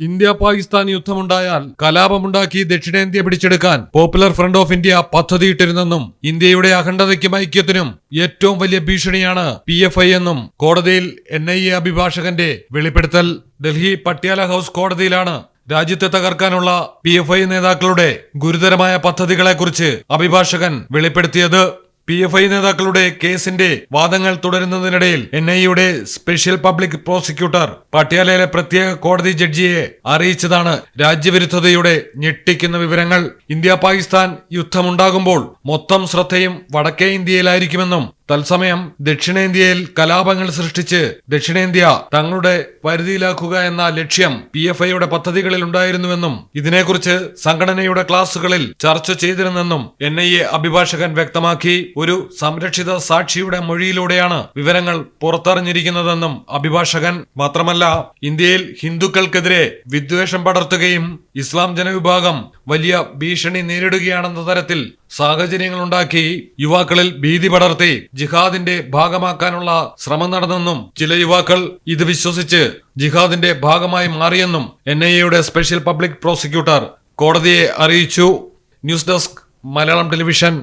India Pakistan യുദ്ധമുണ്ടായാൽ കലാപമുണ്ടാക്കി ദക്ഷിണേന്ത്യ പിടിച്ചെടുക്കാൻ പോപ്പുലർ ഫ്രണ്ട് ഓഫ് ഇന്ത്യ പദ്ധതിയിട്ടിരുന്നെന്നും ഇന്ത്യയുടെ അഖണ്ഡതയ്ക്കും ഐക്യത്തിനും ഏറ്റവും വലിയ ഭീഷണിയാണ് പി എഫ് ഐ എന്നും കോടതിയിൽ എൻ ഐ എ അഭിഭാഷകന്റെ വെളിപ്പെടുത്തൽ. ഡൽഹി പട്യാല ഹൌസ് കോടതിയിലാണ് രാജ്യത്തെ തകർക്കാനുള്ള പി എഫ് ഐ നേതാക്കളുടെ ഗുരുതരമായ പദ്ധതികളെക്കുറിച്ച് അഭിഭാഷകൻ വെളിപ്പെടുത്തിയത്. പി എഫ് ഐ നേതാക്കളുടെ കേസിന്റെ വാദങ്ങൾ തുടരുന്നതിനിടയിൽ എൻ ഐ യുടെ സ്പെഷ്യൽ പബ്ലിക് പ്രോസിക്യൂട്ടർ പട്യാലയിലെ പ്രത്യേക കോടതി ജഡ്ജിയെ അറിയിച്ചതാണ് രാജ്യവിരുദ്ധതയുടെ ഞെട്ടിക്കുന്ന വിവരങ്ങൾ. ഇന്ത്യ പാകിസ്ഥാൻ യുദ്ധമുണ്ടാകുമ്പോൾ മൊത്തം ശ്രദ്ധയും വടക്കേ ഇന്ത്യയിലായിരിക്കുമെന്നും തത്സമയം ദക്ഷിണേന്ത്യയിൽ കലാപങ്ങൾ സൃഷ്ടിച്ച് ദക്ഷിണേന്ത്യ തങ്ങളുടെ പരിധിയിലാക്കുക എന്ന ലക്ഷ്യം പി എഫ് ഐയുടെ പദ്ധതികളിൽ ഉണ്ടായിരുന്നുവെന്നും ഇതിനെക്കുറിച്ച് സംഘടനയുടെ ക്ലാസുകളിൽ ചർച്ച ചെയ്തിരുന്നെന്നും എൻ ഐ എ അഭിഭാഷകൻ വ്യക്തമാക്കി. ഒരു സംരക്ഷിത സാക്ഷിയുടെ മൊഴിയിലൂടെയാണ് വിവരങ്ങൾ പുറത്തറിഞ്ഞിരിക്കുന്നതെന്നും അഭിഭാഷകൻ. മാത്രമല്ല ഇന്ത്യയിൽ ഹിന്ദുക്കൾക്കെതിരെ വിദ്വേഷം പടർത്തുകയും ഇസ്ലാം ജനവിഭാഗം വലിയ ഭീഷണി നേരിടുകയാണെന്ന തരത്തിൽ സാഹചര്യങ്ങളുണ്ടാക്കി യുവാക്കളിൽ ഭീതി പടർത്തി ജിഹാദിന്റെ ഭാഗമാക്കാനുള്ള ശ്രമം നടന്നെന്നും ചില യുവാക്കൾ ഇത് വിശ്വസിച്ച് ജിഹാദിന്റെ ഭാഗമായി മാറിയെന്നും എൻ സ്പെഷ്യൽ പബ്ലിക് പ്രോസിക്യൂട്ടർ കോടതിയെ അറിയിച്ചു. News desk Malayalam television.